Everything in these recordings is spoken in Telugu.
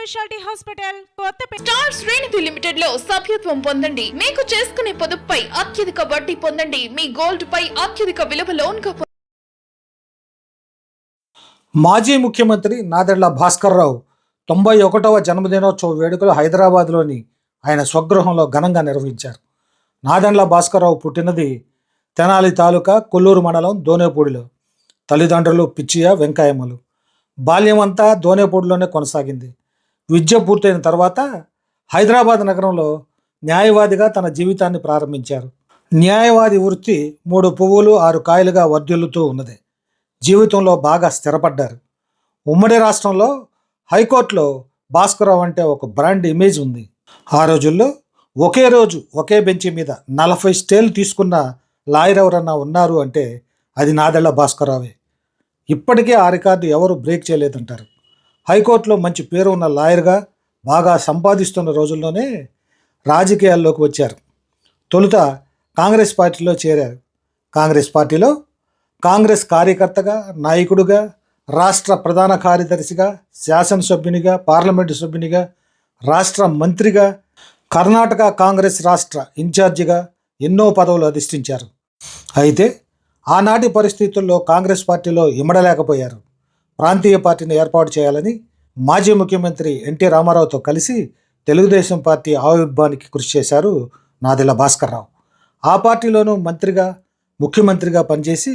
స్పెషాలిటీ హాస్పిటల్ కొత్తపేట స్టార్ శ్రేణిధి లిమిటెడ్లో సభ్యత్వం పొందండి. మీకు చేసుకునే పొదుపుపై అత్యధిక వడ్డీ పొందండి. మీ గోల్డ్ పై అత్యధిక విలువ లోన్గా మాజీ ముఖ్యమంత్రి నాదెళ్ళ భాస్కర్రావు తొంభై ఒకటవ జన్మదినోత్సవ వేడుకలు హైదరాబాద్లోని ఆయన స్వగృహంలో ఘనంగా నిర్వహించారు. నాదెండ్ల భాస్కర్రావు పుట్టినది తెనాలి తాలూకా కొల్లూరు మండలం దోనేపూడిలో. తల్లిదండ్రులు పిచ్చియ వెంకాయమ్మలు బాల్యమంతా దోనేపూడిలోనే కొనసాగింది. విద్య పూర్తయిన తర్వాత హైదరాబాద్ నగరంలో న్యాయవాదిగా తన జీవితాన్ని ప్రారంభించారు. న్యాయవాది వృత్తి మూడు పువ్వులు ఆరు కాయలుగా వర్ధిల్లుతూ ఉన్నది. జీవితంలో బాగా స్థిరపడ్డారు. ఉమ్మడి రాష్ట్రంలో హైకోర్టులో భాస్కరరావు అంటే ఒక బ్రాండ్ ఇమేజ్ ఉంది. ఆ రోజుల్లో ఒకే రోజు ఒకే బెంచి మీద నలభై స్టేలు తీసుకున్న లాయర్ ఎవరన్నా ఉన్నారు అంటే అది నాదెళ్ళ భాస్కరరావే. ఇప్పటికే ఆ రికార్డు ఎవరు బ్రేక్ చేయలేదంటారు. హైకోర్టులో మంచి పేరు ఉన్న లాయర్గా బాగా సంపాదిస్తున్న రోజుల్లోనే రాజకీయాల్లోకి వచ్చారు. తొలుత కాంగ్రెస్ పార్టీలో చేరారు. కాంగ్రెస్ పార్టీలో కాంగ్రెస్ కార్యకర్తగా నాయకుడిగా రాష్ట్ర ప్రధాన కార్యదర్శిగా శాసనసభ్యునిగా పార్లమెంటు సభ్యునిగా రాష్ట్ర మంత్రిగా కర్ణాటక కాంగ్రెస్ రాష్ట్ర ఇన్ఛార్జిగా ఎన్నో పదవులు అధిష్ఠించారు. అయితే ఆనాటి పరిస్థితుల్లో కాంగ్రెస్ పార్టీలో ఇమడలేకపోయారు. ప్రాంతీయ పార్టీని ఏర్పాటు చేయాలని మాజీ ముఖ్యమంత్రి ఎన్టీ రామారావుతో కలిసి తెలుగుదేశం పార్టీ ఆవిర్భావానికి కృషి చేశారు నాదెల భాస్కర్రావు. ఆ పార్టీలోనూ మంత్రిగా ముఖ్యమంత్రిగా పనిచేసి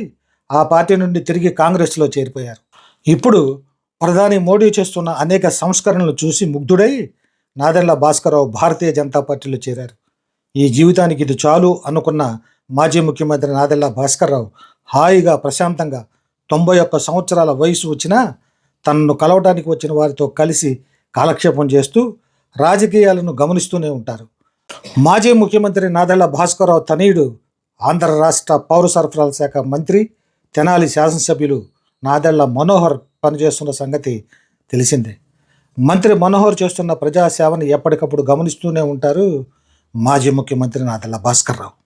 ఆ పార్టీ నుండి తిరిగి కాంగ్రెస్లో చేరిపోయారు. ఇప్పుడు ప్రధాని మోడీ చేస్తున్న అనేక సంస్కరణలు చూసి ముగ్ధుడై నాదెండ్ల భాస్కర్రావు భారతీయ జనతా పార్టీలో చేరారు. ఈ జీవితానికి ఇది చాలు అనుకున్న మాజీ ముఖ్యమంత్రి నాదెళ్ళ భాస్కర్రావు హాయిగా ప్రశాంతంగా తొంభై ఒక్క సంవత్సరాల వయసు వచ్చినా తనను కలవడానికి వచ్చిన వారితో కలిసి కాలక్షేపం చేస్తూ రాజకీయాలను గమనిస్తూనే ఉంటారు. మాజీ ముఖ్యమంత్రి నాదెళ్ళ భాస్కర్రావు తనయుడు ఆంధ్ర రాష్ట్ర పౌర సరఫరాల శాఖ మంత్రి తెనాలి శాసనసభ్యులు నాదెళ్ళ మనోహర్ పనిచేస్తున్న సంగతి తెలిసిందే. మంత్రి మనోహర్ చేస్తున్న ప్రజాసేవను ఎప్పటికప్పుడు గమనిస్తూనే ఉంటారు మాజీ ముఖ్యమంత్రి నాదెళ్ళ భాస్కర్రావు.